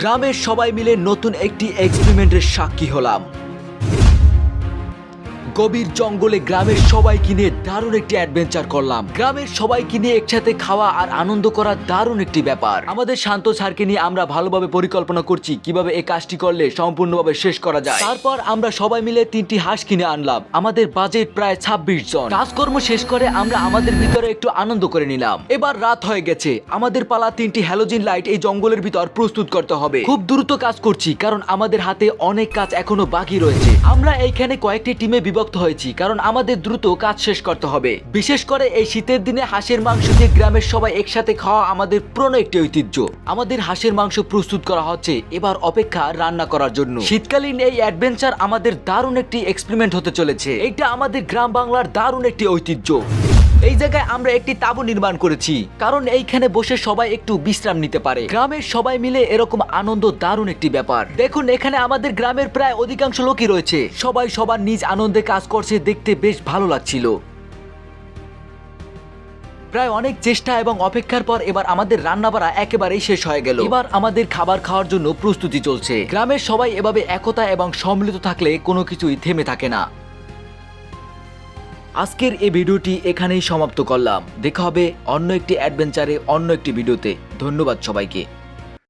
গ্রামের সবাই মিলে নতুন একটি এক্সপেরিমেন্টের সাক্ষী হলাম। গভীর জঙ্গলে গ্রামের সবাইকে নিয়ে দারুণ একটি অ্যাডভেঞ্চার করলাম। গ্রামের সবাইকে নিয়ে একসাথে খাওয়া আর আনন্দ করা দারুণ একটি ব্যাপার। আমাদের শান্ত স্যারকে নিয়ে আমরা ভালোভাবে পরিকল্পনা করছি, কীভাবে এই কাজটি করলে সম্পূর্ণভাবে শেষ করা যায়। তারপর আমরা সবাই মিলে তিনটি হাঁস কিনে আনলাম। আমাদের বাজেট প্রায় ছাব্বিশ জন। কাজকর্ম শেষ করে আমরা আমাদের ভিতরে একটু আনন্দ করে নিলাম। এবার রাত হয়ে গেছে। আমাদের পালা তিনটি হ্যালোজিন লাইট এই জঙ্গলের ভিতর প্রস্তুত করতে হবে। খুব দ্রুত কাজ করছি, কারণ আমাদের হাতে অনেক কাজ এখনও বাকি রয়েছে। আমরা এইখানে কয়েকটি টিমে বিভক্ত হয়েছি, কারণ আমাদের দ্রুত কাজ শেষ করতে হবে। বিশেষ করে এই শীতের দিনে হাঁসের মাংস দিয়ে গ্রামের সবাই একসাথে খাওয়া আমাদের পুরনো একটি ঐতিহ্য। আমাদের হাঁসের মাংস প্রস্তুত করা হচ্ছে, এবার অপেক্ষা রান্না করার জন্য। শীতকালীন এই অ্যাডভেঞ্চার আমাদের দারুণ একটি এক্সপেরিমেন্ট হতে চলেছে। এটা আমাদের গ্রাম বাংলার দারুণ একটি ঐতিহ্য। এই জায়গায় আমরা একটি তাঁবু নির্মাণ করেছি, কারণ এইখানে বসে সবাই একটু বিশ্রাম নিতে পারে। গ্রামের সবাই মিলে এরকম আনন্দ দারুণ একটি ব্যাপার। দেখুন, এখানে আমাদের গ্রামের প্রায় অধিকাংশ লোকই রয়েছে। সবাই সবার নিজ আনন্দে কাজ করছে, দেখতে বেশ ভালো লাগছিল। প্রায় অনেক চেষ্টা এবং অপেক্ষার পর এবার আমাদের রান্নাবাড়া একেবারেই শেষ হয়ে গেল। এবার আমাদের খাবার খাওয়ার জন্য প্রস্তুতি চলছে। গ্রামের সবাই এভাবে একতা এবং সম্মিলিত থাকলে কোনো কিছুই থেমে থাকে না। আজকের এই ভিডিওটি এখানেই সমাপ্ত করলাম। দেখা হবে অন্য একটি অ্যাডভেঞ্চারে অন্য একটি ভিডিওতে। ধন্যবাদ সবাইকে।